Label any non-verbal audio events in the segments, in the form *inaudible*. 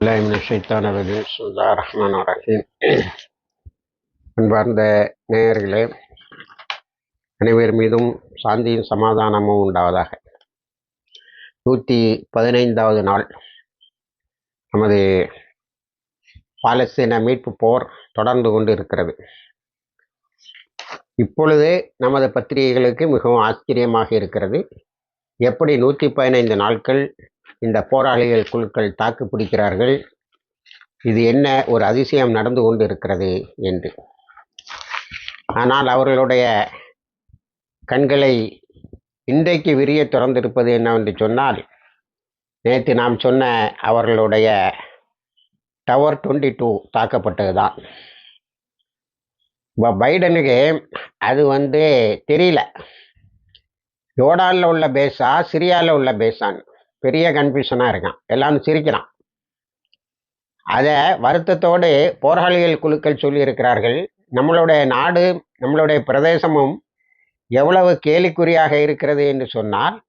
இல்லை மின சைத்தான அன்பார்ந்த நேயர்களே அனைவர் மீதும் சாந்தியும் சமாதானமும் உண்டாவதாக. நூற்றி பதினைந்தாவது நாள் நமது பாலஸ்தீன மீட்பு போர் தொடர்ந்து கொண்டு இருக்கிறது இப்பொழுதே நமது பத்திரிகைகளுக்கு மிகவும் ஆச்சரியமாக இருக்கிறது. எப்படி நூற்றி பதினைந்து நாட்கள் இந்த போராளிகள் குழுக்கள் தாக்கு பிடிக்கிறார்கள். இது என்ன ஒரு அதிசயம் நடந்து கொண்டு இருக்கிறது என்று. ஆனால் அவர்களுடைய கண்களை இன்றைக்கு விரிய திறந்திருப்பது என்னவென்று சொன்னால் நேற்று நாம் சொன்ன அவர்களுடைய டவர் டுவெண்ட்டி டூ தாக்கப்பட்டது தான் இப்போ பைடனுக்கு அது வந்து தெரியல. ஜோர்டானில் உள்ள பேஸா சிரியாவில் உள்ள பேஸான் பெரிய கன்ஃபியூஷனாக இருக்கான். எல்லாரும் சிரிக்கிறான். அதை வருத்தத்தோடு போராளிகள் குழுக்கள் சொல்லியிருக்கிறார்கள். நம்மளுடைய நாடு நம்மளுடைய பிரதேசமும் எவ்வளவு கேலிக்குறியாக இருக்கிறது என்று சொன்னால்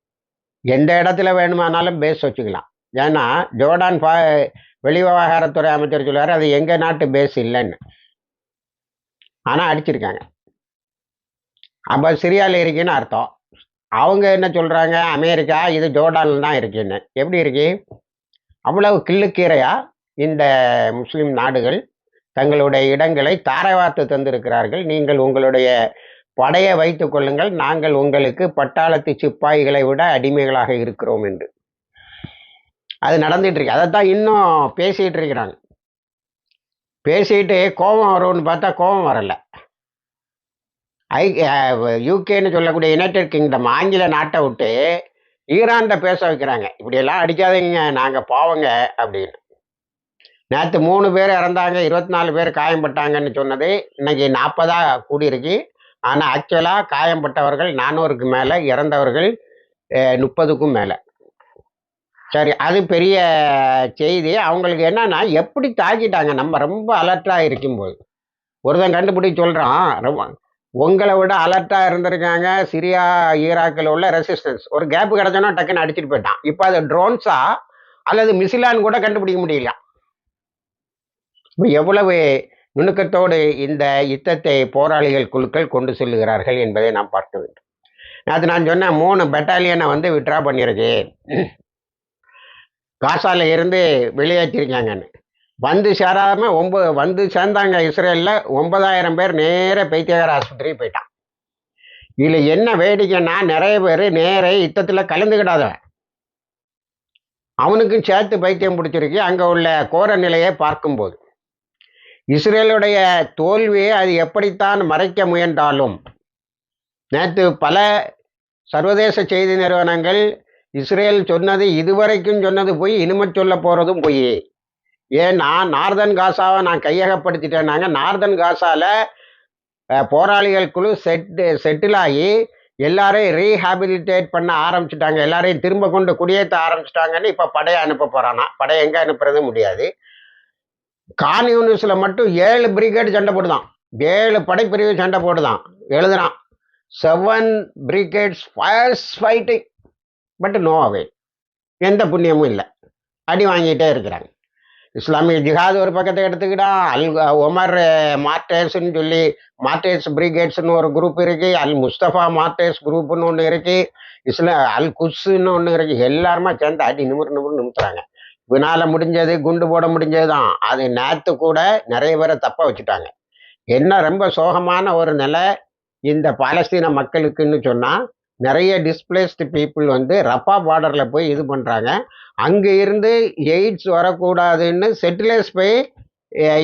எந்த இடத்துல வேணுமானாலும் பேஸ் வச்சுக்கலாம். ஏன்னா ஜோர்டான் பா வெளிவிவகாரத்துறை அமைச்சர் சொல்லுவார் அது எங்கள் நாட்டு பேஸ் இல்லைன்னு. ஆனால் அடிச்சிருக்காங்க. அப்போ சிரியாவில் இருக்குன்னு அர்த்தம். அவங்க என்ன சொல்கிறாங்க அமெரிக்கா இது ஜோர்டானில் தான் இருக்குன்னு. எப்படி இருக்கு? அவ்வளவு கிள்ளுக்கீரையா? இந்த முஸ்லீம் நாடுகள் தங்களுடைய இடங்களை தாரவாத்து தந்திருக்கிறார்கள். நீங்கள் உங்களுடைய படையை வைத்து கொள்ளுங்கள். நாங்கள் உங்களுக்கு பட்டாளத்து சிப்பாய்களை விட அடிமைகளாக இருக்கிறோம் என்று. அது நடந்துட்டு இருக்கு. அதைத்தான் இன்னும் பேசிகிட்டு இருக்கிறாங்க. பேசிட்டு கோபம் வரும்னு பார்த்தா கோபம் வரலை. ஐ யூகேன்னு சொல்லக்கூடிய யுனைடெட் கிங்டம் ஆங்கில நாட்டை விட்டு ஈரான்கிட்ட பேச வைக்கிறாங்க. இப்படியெல்லாம் அடிக்காதீங்க நாங்கள் போவங்க அப்படின்னு. நேற்று மூணு பேர் இறந்தாங்க இருபத்தி நாலு பேர் காயம்பட்டாங்கன்னு சொன்னது இன்னைக்கு நாற்பதாக கூடியிருக்கு. ஆனால் ஆக்சுவலாக காயம்பட்டவர்கள் நானூறுக்கு மேலே இறந்தவர்கள் முப்பதுக்கும் மேலே. சரி அது பெரிய செய்தி. அவங்களுக்கு என்னன்னா எப்படி தாக்கிட்டாங்க? நம்ம ரொம்ப அலர்ட்டாக இருக்கும்போது. ஒருத்தன் கண்டுபிடி சொல்கிறான் ரொம்ப உங்களை விட அலர்ட்டாக இருந்திருக்காங்க சிரியா ஈராக்கில் உள்ள ரெசிஸ்டன்ஸ் ஒரு கேப் கிடச்சோன்னா டக்குன்னு அடிச்சுட்டு போயிட்டான். இப்போ அது ட்ரோன்ஸா அல்லது மிசிலான்னு கூட கண்டுபிடிக்க முடியல. இப்போ எவ்வளவு நுணுக்கத்தோடு இந்த யுத்தத்தை போராளிகள் குழுக்கள் கொண்டு செல்லுகிறார்கள் என்பதை நாம் பார்க்க வேண்டும். அது நான் சொன்ன மூணு பெட்டாலியனை வந்து விட்ரா பண்ணியிருக்கு காசால இருந்து வெளியேற்றிருக்காங்கன்னு. வந்து சேராம ஒன்பது வந்து சேர்ந்தாங்க இஸ்ரேலில் ஒன்பதாயிரம் பேர் நேர பைத்தியகார ஆஸ்பத்திரிக்கு போயிட்டான். இதில் என்ன வேடிக்கைன்னா நிறைய பேர் நேர யுத்தத்தில் கலந்துக்கிடாதவன் அவனுக்கும் சேர்த்து பைத்தியம் பிடிச்சிருக்கு. அங்கே உள்ள கோர நிலையை பார்க்கும்போது. இஸ்ரேலுடைய தோல்வியை அது எப்படித்தான் மறைக்க முயன்றாலும் நேற்று பல சர்வதேச செய்தி நிறுவனங்கள் இஸ்ரேல் சொன்னது இதுவரைக்கும் சொன்னது போய் இனிமே சொல்ல போகிறதும் போய் ஏன்னா நார்தன் காசாவை நான் கையகப்படுத்திட்டேன்னாங்க. நார்தன் காசாவில் போராளிகள் குழு செட்டு செட்டில் ஆகி எல்லாரையும் ரீஹாபிலிட்டேட் பண்ண ஆரம்பிச்சிட்டாங்க. எல்லாரையும் திரும்ப கொண்டு குடியேற்ற ஆரம்பிச்சிட்டாங்கன்னு இப்போ படையை அனுப்ப போகிறானா படையை எங்கே அனுப்புறது முடியாது. கான் யூனிவர்ஸில் மட்டும் ஏழு பிரிகேடு சண்டை போடுதான். ஏழு படைப்பிரிவு சண்டை போடுதான். எழுதுறான். Seven brigades fires fighting but no avail எந்த புண்ணியமும் இல்லை. அடி வாங்கிட்டே இருக்கிறாங்க. இஸ்லாமிய ஜிஹாத் ஒரு பக்கத்தை எடுத்துக்கிட்டா அல் ஒமர் மார்டேஸ்ன்னு சொல்லி மார்டேஸ் பிரிகேட்ஸ்னு ஒரு குரூப் இருக்கு அல் முஸ்தபா மார்டேஸ் குரூப்னு ஒன்று இருக்கு இஸ்லா அல் குஸ்ன்னு ஒன்று இருக்கு எல்லாருமே சேர்ந்து அடி நிமிர் நிமிர் நிமித்துறாங்க. வினால முடிஞ்சது குண்டு போட முடிஞ்சது தான் அது நேற்று கூட நிறைய பேரை தப்ப வச்சுட்டாங்க. என்ன ரொம்ப சோகமான ஒரு நிலை இந்த பாலஸ்தீன மக்களுக்குன்னு சொன்னால் நிறைய டிஸ்பிளேஸ்டு பீப்புள் வந்து ரப்பா பார்டரில் போய் இது பண்ணுறாங்க அங்கே இருந்து எய்ட்ஸ் வரக்கூடாதுன்னு செட்டிலேஸ் போய்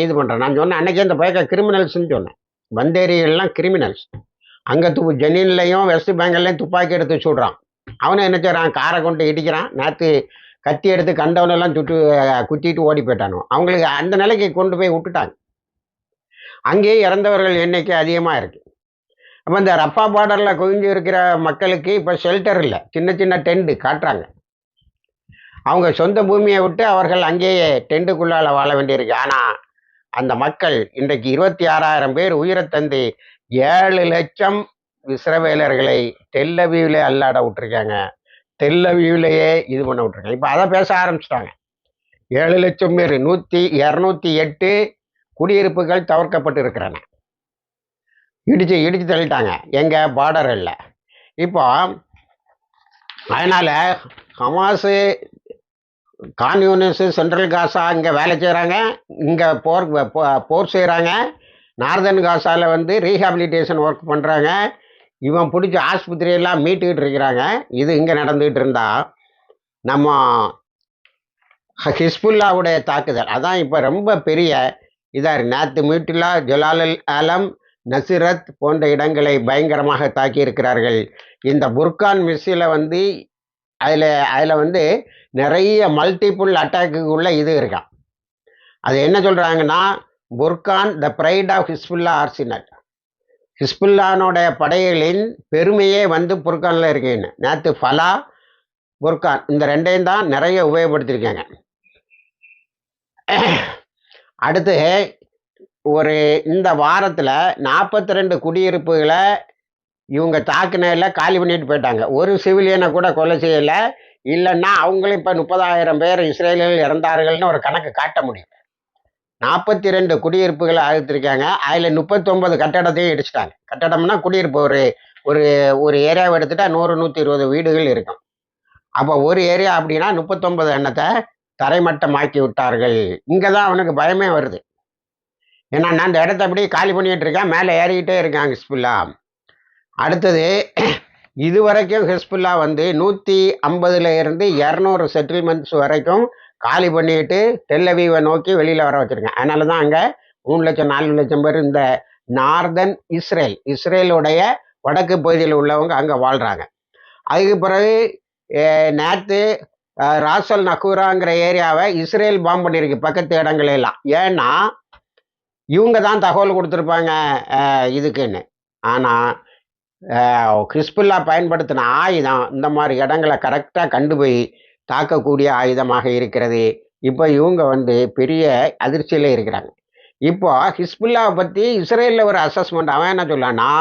இது பண்ணுறேன் நான் சொன்னேன் அன்றைக்கே அந்த பயக்க கிரிமினல்ஸ்னு சொன்னேன். வந்தேரியெல்லாம் கிரிமினல்ஸ் அங்கே து ஜெனின்லையும் வெஸ்ட் பெங்கால்லையும் துப்பாக்கி எடுத்து சுடுறான். அவனை என்ன செய்கிறான் காரை கொண்டு இடிக்கிறான். நேற்று கத்தி எடுத்து கண்டவனெல்லாம் சுட்டு குத்திட்டு ஓடி போயிட்டானோ அவங்களுக்கு அந்த நிலைக்கு கொண்டு போய் விட்டுட்டாங்க. அங்கேயே இறந்தவர்கள் எண்ணிக்கை அதிகமாக இருக்குது அப்போ இந்த ரப்பா பார்டரில் குவிஞ்சு இருக்கிற மக்களுக்கு இப்போ ஷெல்டர் இல்லை. சின்ன சின்ன டெண்டு காட்டுறாங்க. அவங்க சொந்த பூமியை விட்டு அவர்கள் அங்கேயே டெண்டுக்குள்ளால் வாழ வேண்டியிருக்கு. ஆனால் அந்த மக்கள் இன்றைக்கு இருபத்தி ஆறாயிரம் பேர் உயிரை தந்து ஏழு லட்சம் இஸ்ரவேலர்களை தெல்லவியூவிலே அல்லாட விட்டுருக்காங்க. தெல்லவியூவிலேயே இது பண்ண விட்டுருக்காங்க. இப்போ அதை பேச ஆரம்பிச்சிட்டாங்க. ஏழு லட்சம் பேர் நூற்றி இரநூத்தி எட்டு குடியிருப்புகள் தவிர்க்கப்பட்டு இருக்கிறன இடித்து இடித்து தள்ளிட்டாங்க. எங்கள் பார்டர் இல்லை. இப்போ அதனால் ஹமாஸு கான்யூனிஸு சென்ட்ரல் காசா இங்கே வேலை செய்கிறாங்க இங்கே போர் போ- போர் செய்கிறாங்க நார்தன் காசாவில் வந்து ரீஹாபிலிட்டேஷன் ஒர்க் பண்ணுறாங்க இவன் பிடிச்ச ஆஸ்பத்திரியெல்லாம் மீட்டுக்கிட்டு இருக்கிறாங்க. இது இங்கே நடந்துகிட்டு இருந்தா நம்ம ஹிஸ்புல்லாவுடைய தாக்குதல். அதான் இப்போ ரொம்ப பெரிய இதாக நேற்று மீட்டுல்லா ஜலாலுல் ஆலம் நசிரத் போன்ற இடங்களை பயங்கரமாக தாக்கியிருக்கிறார்கள். இந்த புர்கான் மிஸ்ஸில் வந்து அதில் அதில் வந்து நிறைய மல்டிபிள் அட்டாக்குக்குள்ள இது இருக்கான் அது என்ன சொல்கிறாங்கன்னா Burkan the pride of Hezbollah arsenal ஹிஸ்புல்லானோட படைகளின் பெருமையே வந்து புர்கானில் இருக்குன்னு நேற்று ஃபலா புர்கான் இந்த ரெண்டையும் தான் நிறைய உபயோகப்படுத்தியிருக்காங்க. அடுத்து ஒரு இந்த வாரத்தில் நாற்பத்தி ரெண்டு குடியிருப்புகளை இவங்க தாக்குனதில் காலி பண்ணிட்டு போயிட்டாங்க. ஒரு சிவிலியனை கூட கொலை செய்யலை. இல்லைன்னா அவங்களும் இப்போ முப்பதாயிரம் பேர் இஸ்ரேலில் இறந்தார்கள்னு ஒரு கணக்கு காட்ட முடியும். நாற்பத்தி ரெண்டு குடியிருப்புகளை அழுத்திருக்காங்க அதில் முப்பத்தொம்பது கட்டடத்தையும் இடிச்சிட்டாங்க. கட்டடம்னா குடியிருப்பு ஒரு ஒரு ஒரு ஏரியாவை எடுத்துட்டா நூறு நூற்றி இருபது வீடுகள் இருக்கும். அப்போ ஒரு ஏரியா அப்படின்னா முப்பத்தொம்பது எண்ணத்தை தரைமட்டமாக்கி விட்டார்கள். இங்கே தான் அவனுக்கு பயமே வருது. ஏன்னா நான் அந்த இடத்த அப்படியே காலி பண்ணிட்டு இருக்கேன். மேலே ஏறிக்கிட்டே இருக்காங்க ஹிஸ்புல்லா. அடுத்தது *clears throat* இது வரைக்கும் ஹிஸ்புல்லா வந்து நூற்றி ஐம்பதுல இருந்து இரநூறு செட்டில்மெண்ட்ஸ் வரைக்கும் காலி பண்ணிட்டு டெல்லவீவை நோக்கி வெளியில் வர வச்சுருக்கேன். அதனால தான் அங்கே மூணு லட்சம் நாலு லட்சம் பேர் இந்த நார்தன் இஸ்ரேல் இஸ்ரேலுடைய வடக்கு பகுதியில் உள்ளவங்க அங்கே வாழ்கிறாங்க அதுக்கு பிறகு நேற்று ராசல் நக்கூராங்கிற ஏரியாவை இஸ்ரேல் பாம் பண்ணியிருக்கு பக்கத்து இடங்கள் எல்லாம் ஏன்னா இவங்க தான் தகவல் கொடுத்துருப்பாங்க இதுக்குன்னு. ஆனால் ஹிஸ்புல்லா பயன்படுத்தின ஆயுதம் இந்த மாதிரி இடங்களை கரெக்டாக கண்டு போய் தாக்கக்கூடிய ஆயுதமாக இருக்கிறது. இப்போ இவங்க வந்து பெரிய அதிர்ச்சியில் இருக்கிறாங்க. இப்போ ஹிஸ்புல்லாவை பற்றி இஸ்ரேலில் ஒரு அசஸ்மெண்ட் அவன் என்ன சொல்லான்னா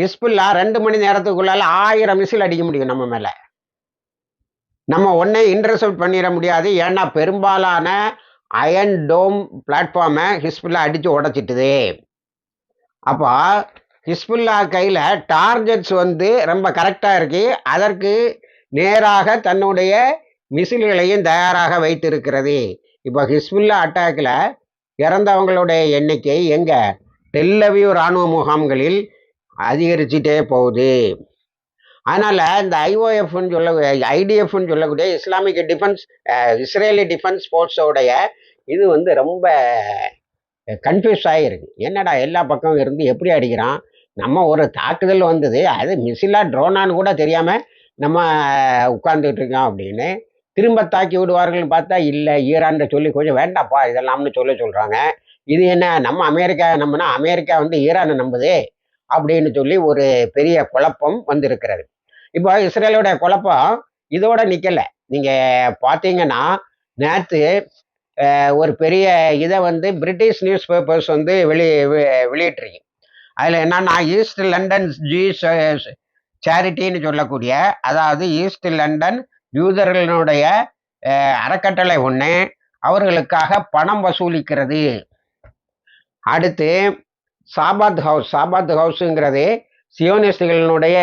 ஹிஸ்புல்லா ரெண்டு மணி நேரத்துக்குள்ளால ஆயிரம் மிசில் அடிக்க முடியும் நம்ம மேலே. நம்ம ஒன்றே இன்டர்செப்ட் பண்ணிட முடியாது. ஏன்னா பெரும்பாலான அயன் டோம் பிளாட்ஃபார்மை ஹிஸ்புல்லா அடித்து உடைச்சிட்டுது. அப்போ ஹிஸ்புல்லா கையில் டார்கெட்ஸ் வந்து ரொம்ப கரெக்டாக இருக்கு. அதற்கு நேராக தன்னுடைய மிசில்களையும் தயாராக வைத்திருக்கிறது. இப்போ ஹிஸ்புல்லா அட்டாக்கில் இறந்தவங்களுடைய எண்ணிக்கை எங்கே? டெல்லவியூ இராணுவ முகாம்களில் அதிகரிச்சுட்டே போகுது. அதனால் இந்த ஐஓஎஃப்னு சொல்ல ஐடிஎஃப்னு சொல்லக்கூடிய இஸ்லாமிக் டிஃபென்ஸ் இஸ்ரேலி டிஃபென்ஸ் ஃபோர்ஸோடைய இது வந்து ரொம்ப கன்ஃபியூஸ் ஆகிருக்கு என்னடா எல்லா பக்கம் இருந்து எப்படி அடிக்கிறான்? நம்ம ஒரு தாக்குதல் வந்தது அது மிஸ்ஸிலாக ட்ரோனான்னு கூட தெரியாமல் நம்ம உட்கார்ந்துட்டு இருக்கோம் அப்படின்னு திரும்ப தாக்கி விடுவார்கள்னு பார்த்தா இல்லை ஈரான் சொல்லி கொஞ்சம் வேண்டாப்பா இதெல்லாம்னு சொல்ல சொல்கிறாங்க இது என்ன நம்ம அமெரிக்கா நம்மனா அமெரிக்கா வந்து ஈரானை நம்புது அப்படின்னு சொல்லி ஒரு பெரிய குழப்பம் வந்திருக்கிறது. இப்போ இஸ்ரேலோட குழப்பம் இதோட நிற்கலை நீங்கள் பார்த்தீங்கன்னா நேற்று ஒரு பெரிய இதை வந்து பிரிட்டிஷ் நியூஸ் பேப்பர்ஸ் வந்து வெளி வெளியிட்டிருக்கு அதில் என்னன்னா ஈஸ்ட் லண்டன் ஜீ சேரிட்டின்னு சொல்லக்கூடிய அதாவது ஈஸ்ட் லண்டன் யூதர்களுடைய அறக்கட்டளை ஒன்று அவர்களுக்காக பணம் வசூலிக்கிறது. அடுத்து சாபாத் ஹவுஸ் சாபாத் ஹவுஸுங்கிறது சியோனிஸ்டுகளினுடைய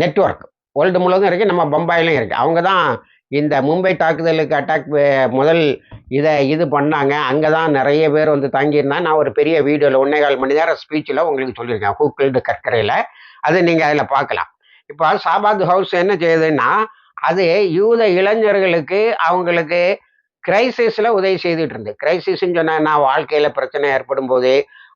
நெட்வொர்க். வேர்ல்டு முழுவதும் இருக்குது நம்ம பம்பாயிலும் இருக்குது அவங்க தான் இந்த மும்பை தாக்குதலுக்கு அட்டாக் முதல் இதை இது பண்ணாங்க. அங்கே தான் நிறைய பேர் வந்து தங்கியிருந்தாங்க. நான் ஒரு பெரிய வீடியோவில் ஒன்றே கால் மணி நேரம் ஸ்பீச்சில் உங்களுக்கு சொல்லியிருக்கேன். ஹூக்கிள்டு கற்கரையில்? அதை நீங்கள் அதில் பார்க்கலாம். இப்போ சாபாத் ஹவுஸ் என்ன செய்யுதுன்னா அது யூத இளைஞர்களுக்கு அவங்களுக்கு கிரைசிஸில் உதவி செய்துட்டு இருந்து. கிரைசிஸ்ன்னு சொன்னா வாழ்க்கையில் பிரச்சனை ஏற்படும் போது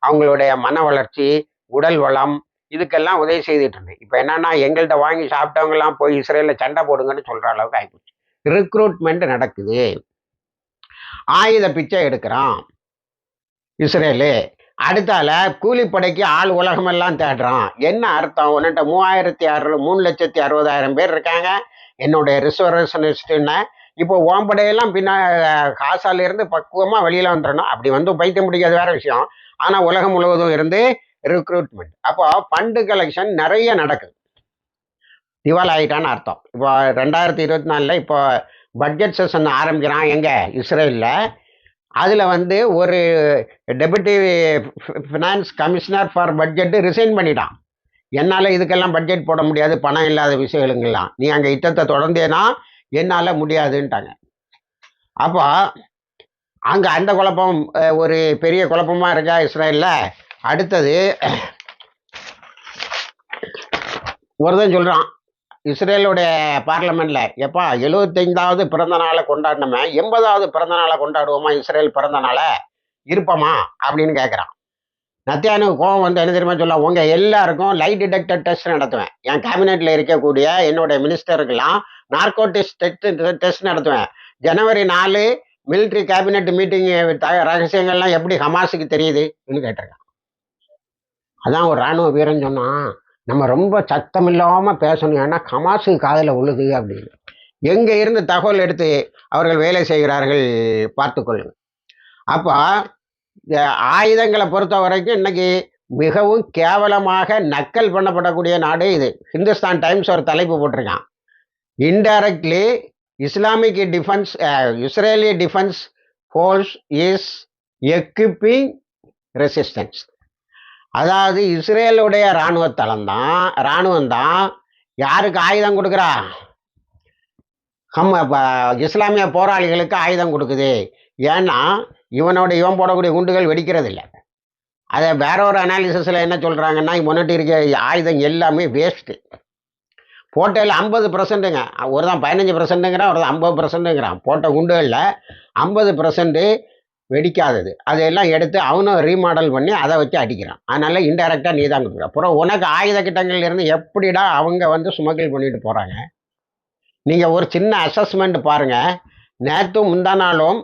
அவங்களுடைய மன வளர்ச்சி உடல் வளம் இதுக்கெல்லாம் உதவி செய்துட்டு இருந்து. இப்போ என்னன்னா எங்கள்கிட்ட வாங்கி சாப்பிட்டவங்கலாம் போய் இஸ்ரேலில் சண்டை போடுங்கன்னு சொல்கிற அளவுக்கு ஆகிப்போச்சு ரிக்ரூட்மெண்ட் நடக்குது. ஆயுத பிச்சை எடுக்கிறான். இஸ்ரேலு. அடுத்தால கூலிப்படைக்கு ஆள் உலகமெல்லாம் தேடுறான். என்ன அர்த்தம்? உன்னிட்ட மூவாயிரத்தி அறுநூறு மூணு லட்சத்தி அறுபதாயிரம் பேர் இருக்காங்க. என்னுடைய ரிசர்வேஷனிஸ்ட்டுன்னு இப்போ ஓம்படையெல்லாம் பின்னா காசால இருந்து பக்குவமாக வெளியில் வந்துடணும். அப்படி வந்து பைத்த முடியாது வேற விஷயம். ஆனால் உலகம் முழுவதும் இருந்து ரிக்ரூட்மெண்ட் அப்போ ஃபண்டு கலெக்ஷன் நிறைய நடக்குது. திவால் ஆகிட்டான்னு அர்த்தம். இப்போ ரெண்டாயிரத்தி இருபத்தி நாலில் இப்போ பட்ஜெட் செஷன் ஆரம்பிக்கிறான் எங்கே? இஸ்ரேலில். அதில் வந்து ஒரு deputy finance commissioner for budget resign பண்ணிட்டான். என்னால் இதுக்கெல்லாம் பட்ஜெட் போட முடியாது பணம் இல்லாத விஷயங்களுங்கெல்லாம் நீ அங்கே யுத்தத்தை தொடர்ந்தேன்னா என்னால் முடியாதுன்ட்டாங்க. அப்போ அங்கே அந்த குழப்பம் ஒரு பெரிய குழப்பமாக இருக்கா இஸ்ரேலில்? அடுத்தது ஒருத்தன் சொல்கிறான் இஸ்ரேலுடைய பார்லமெண்ட்ல எப்பா எழுபத்தைந்தாவது பிறந்த நாளை கொண்டாடினோமே எண்பதாவது பிறந்த நாளை கொண்டாடுவோமா இஸ்ரேல் பிறந்த நாளை? இருப்போமா? அப்படின்னு கேட்குறான் நத்தியானுக்கு கோவம் வந்து என்ன தெரியுமா சொல்ல உங்க எல்லாருக்கும் லைட் டிடெக்டர் டெஸ்ட் நடத்துவேன். என் கேபினெட்ல இருக்கக்கூடிய என்னுடைய மினிஸ்டருக்கெல்லாம் நார்கோட்டிக்ஸ் டெஸ்ட் டெஸ்ட் நடத்துவேன். ஜனவரி நாலு மிலிட்ரி கேபினெட் மீட்டிங் ரகசியங்கள்லாம் எப்படி ஹமாஸுக்கு தெரியுதுன்னு கேட்டிருக்கான். அதான் ஒரு ராணுவ வீரன் சொன்னான். நம்ம ரொம்ப சத்தம் இல்லாமல் பேசணும். ஏன்னா கமாசு காதில் உழுது அப்படின்னு. எங்கே இருந்து தகவல் எடுத்து அவர்கள் வேலை செய்கிறார்கள் பார்த்துக்கொள்ளுங்க அப்போ ஆயுதங்களை பொறுத்த வரைக்கும் இன்னைக்கு மிகவும் கேவலமாக நக்கல் பண்ணப்படக்கூடிய நாடு இது. ஹிந்துஸ்தான் டைம்ஸ் ஒரு தலைப்பு போட்டிருக்கான். Indirectly Islamic defence Israeli defence force is equipping resistance. அதாவது இஸ்ரேலுடைய இராணுவ தளம் தான் இராணுவம் தான் யாருக்கு ஆயுதம் கொடுக்குறா? ஹம் இஸ்லாமிய போராளிகளுக்கு ஆயுதம் கொடுக்குது. ஏன்னா இவனோட இவன் போடக்கூடிய குண்டுகள் வெடிக்கிறது இல்லை அதை வேற ஒரு அனாலிசிஸில் என்ன சொல்கிறாங்கன்னா முன்னாடி இருக்க ஆயுதம் எல்லாமே வேஸ்ட்டு போட்டையில் ஐம்பது பர்சன்ட்டுங்க ஒரு தான் பதினஞ்சு பர்சன்ட்டுங்கிறான் ஒரு தான் ஐம்பது பர்சன்ட்டுங்கிறான் போட்ட குண்டுகளில் ஐம்பது பர்சன்ட்டு வெடிக்காதது. அதையெல்லாம் எடுத்து அவனும் ரீமாடல் பண்ணி அதை வச்சு அடிக்கிறான். அதனால இன்டெரக்டாக நீ தான் கொடுக்குற. அப்புறம் உனக்கு ஆயுத கிட்டங்கள்லேருந்து எப்படிடா அவங்க வந்து சுமக்கல் பண்ணிட்டு போகிறாங்க நீங்கள் ஒரு சின்ன அசஸ்மெண்ட் பாருங்கள் நேற்று முந்தா நாளும்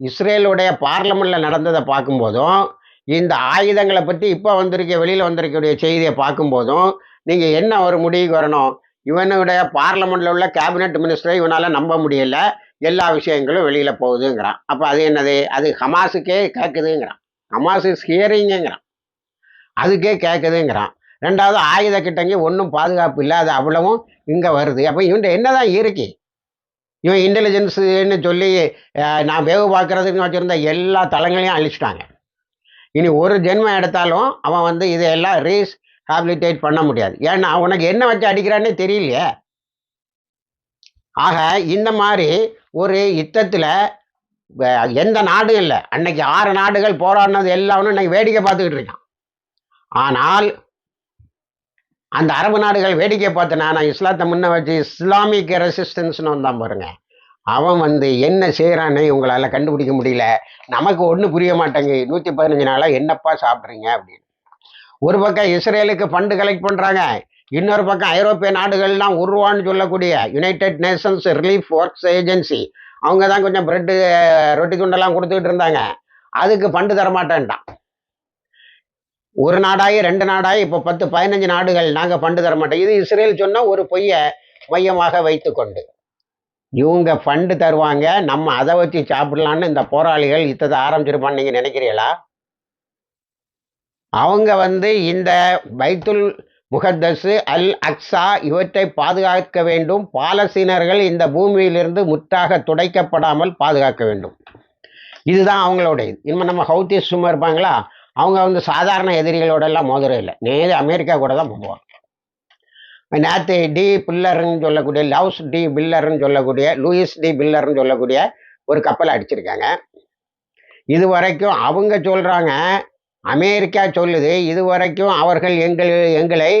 இஸ்ரேலுடைய பார்லமெண்ட்டில் நடந்ததை பார்க்கும்போதும் இந்த ஆயுதங்களை பற்றி இப்போ வந்திருக்க வெளியில் வந்திருக்கக்கூடிய செய்தியை பார்க்கும்போதும் நீங்கள் என்ன ஒரு முடிவுக்கு வரணும்? இவனுடைய பார்லமெண்ட்டில் உள்ள கேபினெட் மினிஸ்டரை இவனால் நம்ப முடியல. எல்லா விஷயங்களும் வெளியில் போகுதுங்கிறான். அப்போ அது என்னது? அது ஹமாஸுக்கே கேட்குதுங்கிறான் ஹமாஸ் இஸ் ஹியரிங்கிறான் அதுக்கே கேட்குதுங்கிறான் ரெண்டாவது ஆயுத கிட்டங்க ஒன்றும் பாதுகாப்பு இல்லாத அவ்வளவும் இங்கே வருது. அப்போ இவன்ட்ட என்னதான் இருக்கு? இவன் இன்டெலிஜென்ஸுன்னு சொல்லி நான் வேவு பார்க்குறதுன்னு வச்சுருந்த எல்லா தளங்களையும் அழிச்சிட்டாங்க. இனி ஒரு ஜென்மம் எடுத்தாலும் அவன் வந்து இதையெல்லாம் ரீஹாபிலிட்டேட் பண்ண முடியாது. ஏன்னா உனக்கு என்ன வச்சு அடிக்கிறான்னே தெரியலையே. ஆக இந்த மாதிரி ஒரு யுத்தத்தில் எந்த நாடும் இல்லை. அன்னைக்கு ஆறு நாடுகள் போராடினது எல்லாமே இன்னைக்கு வேடிக்கை பார்த்துக்கிட்டு இருக்கான். ஆனால் அந்த அரபு நாடுகள் வேடிக்கை பார்த்தனா நான் இஸ்லாத்தை முன்ன வச்சு இஸ்லாமிக் ரெசிஸ்டன்ஸ்னு வந்தான் பாருங்க. அவன் வந்து என்ன செய்கிறான்னு உங்களால் கண்டுபிடிக்க முடியல. நமக்கு ஒன்றும் புரிய மாட்டேங்க நூற்றி பதினஞ்சு நாளாக என்னப்பா சாப்பிட்றீங்க அப்படின்னு. ஒரு பக்கம் இஸ்ரேலுக்கு ஃபண்டு கலெக்ட் பண்ணுறாங்க இன்னொரு பக்கம் ஐரோப்பிய நாடுகள்லாம் உருவான்னு சொல்லக்கூடிய United Nations relief works agency அவங்க தான் கொஞ்சம் பிரெட்டு ரொட்டி குண்டெல்லாம் கொடுத்துக்கிட்டு இருந்தாங்க. அதுக்கு ஃபண்டு தரமாட்டேன்ட்டான். ஒரு நாடாகி ரெண்டு நாடாகி இப்போ பத்து பதினஞ்சு நாடுகள் நாங்கள் ஃபண்டு தர மாட்டோம் இது இஸ்ரேல் சொன்ன ஒரு பொய்யை மையமாக வைத்துக்கொண்டு. இவங்க ஃபண்டு தருவாங்க. நம்ம அதை வச்சு சாப்பிடலான்னு இந்த போராளிகள் இத்ததை ஆரம்பிச்சிருப்பான்னு நீங்கள் நினைக்கிறீங்களா? அவங்க வந்து இந்த பைத்துல் முகத்தசு அல் அக்ஸா இவற்றை பாதுகாக்க வேண்டும். பாலஸ்தீனர்கள் இந்த பூமியிலிருந்து முற்றாக துடைக்கப்படாமல் பாதுகாக்க வேண்டும். இதுதான் அவங்களுடைய இது. நம்ம ஹவுத்தி சும்மா இருப்பாங்களா? அவங்க வந்து சாதாரண எதிரிகளோட எல்லாம் மோதிரம் இல்லை. நேரு அமெரிக்கா கூட தான் போவாங்க. நேற்று டி பில்லர்னு சொல்லக்கூடிய லவ்ஸ் டி பில்லர்னு சொல்லக்கூடிய லூயிஸ் டி பில்லர்னு சொல்லக்கூடிய ஒரு கப்பலை அடிச்சிருக்காங்க. இது வரைக்கும் அவங்க சொல்கிறாங்க அமெரிக்கா சொல்லுது இது வரைக்கும் அவர்கள் எங்கள் எங்களை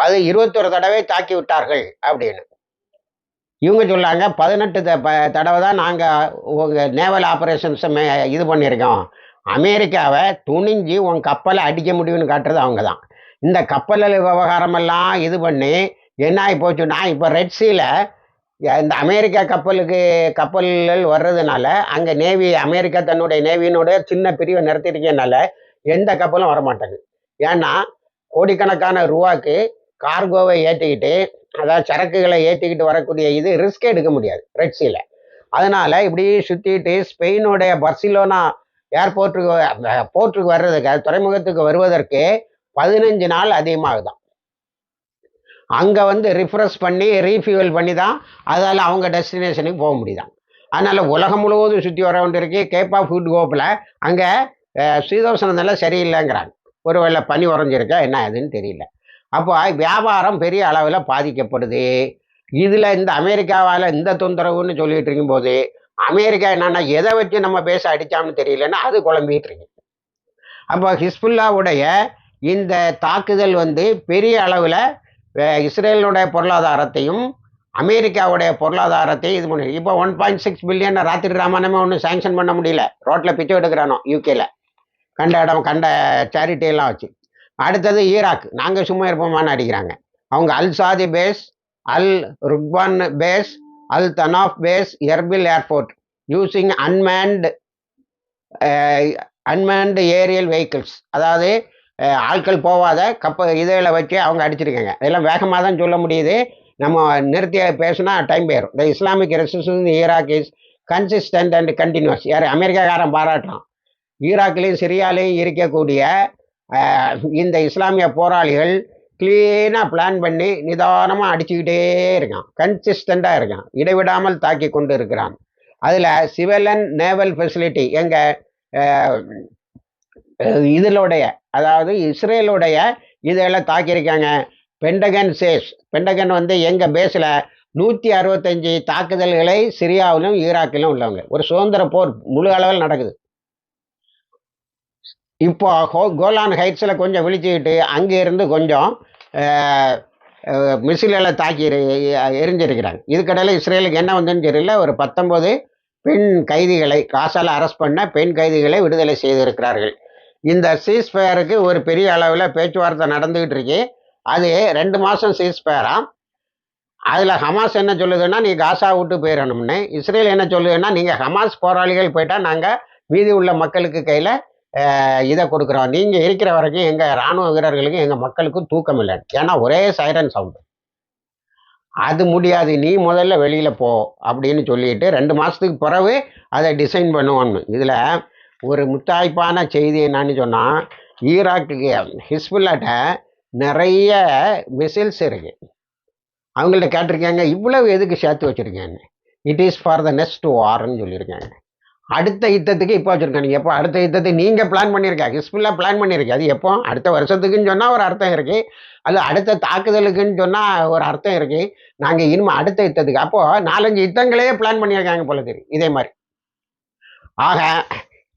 பது இருபத்தொரு தடவை தாக்கி விட்டார்கள் அப்படின்னு. இவங்க சொல்லாங்க பதினெட்டு த- ப- தடவை தான் நாங்கள் உங்கள் நேவல் ஆப்ரேஷன்ஸை மே இது பண்ணியிருக்கோம். அமெரிக்காவை துணிஞ்சு உன் கப்பலை அடிக்க முடியும்னு காட்டுறது அவங்க தான். இந்த கப்பல் விவகாரமெல்லாம் இது பண்ணி என்ன ஆகி போச்சுன்னா இப்போ ரெட் சீல இந்த அமெரிக்கா கப்பலுக்கு கப்பல்கள் வர்றதுனால அங்கே நேவி அமெரிக்கா தன்னுடைய நேவியினுடைய சின்ன பிரிவை நிறுத்திருக்கனால எந்த கப்பலும் வரமாட்டாங்க ஏன்னா கோடிக்கணக்கான ரூபாக்கு கார்கோவை ஏற்றிக்கிட்டு அதாவது சரக்குகளை ஏற்றிக்கிட்டு வரக்கூடிய இது ரிஸ்க் எடுக்க முடியாது ரெட் அதனால் அதனால இப்படி சுற்றிட்டு ஸ்பெயினுடைய பர்சிலோனா ஏர்போர்ட்டுக்கு போர்ட்டுக்கு வர்றதுக்கு துறைமுகத்துக்கு வருவதற்கு பதினஞ்சு நாள் அதிகமாகுதான். அங்கே வந்து ரிஃப்ரெஷ் பண்ணி ரீஃபியூவல் பண்ணி தான் அதால் அவங்க டெஸ்டினேஷனுக்கு போக முடியுதான். அதனால் உலகம் முழுவதும் சுற்றி வர வேண்டியிருக்கு. கேப் ஆஃப் ஃபுட் கோப்பில் அங்கே சீதோஷண நிலை சரியில்லைங்கிறாங்க. ஒருவேளை பனி உறைஞ்சிருக்கா என்ன ஆகுதுன்னு தெரியல. அப்போ வியாபாரம் பெரிய அளவில் பாதிக்கப்படுது. இதில் இந்த அமெரிக்காவால் இந்த தொந்தரவுன்னு சொல்லிட்டு இருக்கும்போது அமெரிக்கா என்னென்னா எதை வச்சு நம்ம பேச அடித்தான்னு தெரியலன்னா அது குழம்பிகிட்டு இருக்கு. அப்போ ஹிஸ்புல்லாவுடைய இந்த தாக்குதல் வந்து பெரிய அளவில் இஸ்ரேலினுடைய பொருளாதாரத்தையும் அமெரிக்காவுடைய பொருளாதாரத்தையும் இது பண்ணி இப்போ ஒன் பாயிண்ட் சிக்ஸ் பில்லியன் ராத்திரி ராமானமே ஒன்றும் சேங்ஷன் பண்ண முடியல. ரோட்டில் பிச்சை எடுக்கிறானோ யூகேல கண்ட இடம் கண்ட சேரிட்டி எல்லாம் வச்சு. அடுத்தது ஈராக். நாங்கள் சும்மா இருப்போமான்னு அடிக்கிறாங்க. அவங்க Al Sadi base Al Rukban base Al Tanf base Erbil airport. Using unmanned unmanned aerial vehicles அதாவது ஆட்கள் போகாத கப்ப இதில் வச்சு அவங்க அடிச்சிருக்காங்க. இதெல்லாம் வேகமாக தான் சொல்ல முடியுது. நம்ம நிறுத்தி பேசுனா டைம் போயிடும் the Islamic resistance Iraq is consistent and continues யார்? அமெரிக்காக்காரன் பாராட்டுறான் ஈராக்லேயும் சிரியாலையும் இருக்கக்கூடிய இந்த இஸ்லாமிய போராளிகள் க்ளீனாக பிளான் பண்ணி நிதானமாக அடிச்சுக்கிட்டே இருக்கான். கன்சிஸ்டண்ட்டாக இருக்கான். இடைவிடாமல் தாக்கி கொண்டு இருக்கிறான். அதில் சிவிலன் நேவல் ஃபெசிலிட்டி எங்கள் இதனுடைய அதாவது இஸ்ரேலுடைய இதெல்லாம் தாக்கியிருக்காங்க. பெண்டகன் சேஸ் பெண்டகன் வந்து எங்கள் பேஸில் நூற்றி அறுபத்தஞ்சி தாக்குதல்களை சிரியாவிலும் ஈராக்கிலும் உள்ளவங்க. ஒரு சுதந்திர போர் முழு அளவில் நடக்குது. இப்போ ஹோ- கோலான் ஹைட்ஸில் கொஞ்சம் விழிச்சுக்கிட்டு அங்கே இருந்து கொஞ்சம் மிசிலெல்லாம் தாக்கி எரி- எரிஞ்சிருக்கிறாங்க இதுக்கடையில் இஸ்ரேலுக்கு என்ன வந்துன்னு தெரியல. ஒரு பத்தொம்போது பெண் கைதிகளை காசால் அரெஸ்ட் பண்ண பெண் கைதிகளை விடுதலை செய்திருக்கிறார்கள். இந்த சீஸ்பயருக்கு ஒரு பெரிய அளவில் பேச்சுவார்த்தை நடந்துகிட்டு இருக்கு. அது ரெண்டு மாதம் சீஸ்ஃபயரா அதில் ஹமாஸ் என்ன சொல்லுதுன்னா நீ காசா விட்டு போயிடணும்னு இஸ்ரேல் என்ன சொல்லுதுன்னா நீங்கள் ஹமாஸ் போராளிகள் போயிட்டால் நாங்கள் மீதி உள்ள மக்களுக்கு கையில் இதை கொடுக்குறோம். நீங்கள் இருக்கிற வரைக்கும் எங்கள் இராணுவ வீரர்களுக்கும் எங்கள் மக்களுக்கும் தூக்கம் இல்லை. ஏன்னா ஒரே சைரன் சவுண்டு அது முடியாது. நீ முதல்ல வெளியில் போ அப்படின்னு சொல்லிட்டு ரெண்டு மாதத்துக்கு பிறகு அதை டிசைன் பண்ணுவோன்னு இதில் ஒரு முத்தாய்ப்பான செய்தி என்னன்னு சொன்னால் ஈராக்கு ஹிஸ்புல்லாட்ட நிறைய மிசில்ஸ் இருக்கு. அவங்கள்ட்ட கேட்டிருக்காங்க இவ்வளவு எதுக்கு சேர்த்து வச்சுருக்கேன்னு. It is for the next வார்ன்னு சொல்லியிருக்காங்க. அடுத்த யுத்தத்துக்கு இப்போ வச்சுருக்காங்க. எப்போ? அடுத்த யுத்தத்துக்கு நீங்கள் பிளான் பண்ணியிருக்கா ஹிஸ்புல்லா பிளான் பண்ணியிருக்கா அது எப்போ? அடுத்த வருஷத்துக்குன்னு சொன்னால் ஒரு அர்த்தம் இருக்குது அது அடுத்த தாக்குதலுக்குன்னு சொன்னால் ஒரு அர்த்தம் இருக்குது நாங்கள் இனிமேல் அடுத்த யுத்தத்துக்கு அப்போது நாலஞ்சு யுத்தங்களே பிளான் பண்ணியிருக்காங்க போல தெரியும் இதே மாதிரி. ஆக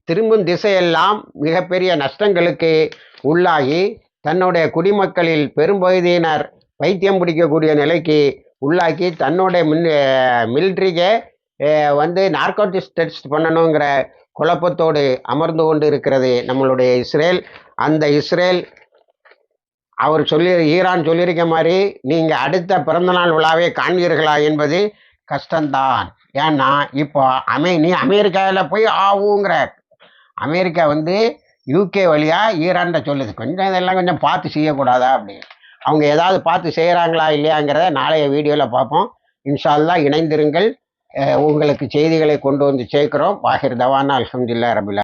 திரும்பும் திசையெல்லாம் மிகப்பெரிய நஷ்டங்களுக்கு உள்ளாகி தன்னுடைய குடிமக்களில் பெரும்பகுதியினர் பைத்தியம் பிடிக்கக்கூடிய நிலைக்கு உள்ளாக்கி தன்னுடைய மின் மிலிட்ரிக்கே வந்து நார்கோட்டிக்ஸ் டெஸ்ட் பண்ணணுங்கிற குழப்பத்தோடு அமர்ந்து கொண்டு இருக்கிறது நம்மளுடைய இஸ்ரேல். அந்த இஸ்ரேல் அவர் சொல்லி ஈரான் சொல்லியிருக்க மாதிரி நீங்கள் அடுத்த பிறந்தநாள் விழாவை காண்பீர்களா என்பது கஷ்டம்தான். ஏன்னா இப்போ அமே நீ அமெரிக்காவில் போய் ஆவுங்கிற அமெரிக்கா வந்து யூகே வழியாக ஈரான்கிட்ட சொல்லுது. கொஞ்சம் இதெல்லாம் கொஞ்சம் பார்த்து செய்யக்கூடாதா அப்படின்னு. அவங்க ஏதாவது பார்த்து செய்கிறாங்களா இல்லையாங்கிறத நாளைய வீடியோவில் பார்ப்போம். இன்ஷா இணைந்திருங்கள். உங்களுக்கு செய்திகளை கொண்டு வந்து சேர்க்கிறோம். வாஹிர் தவானா அலமதுல்லா ரபுல்லா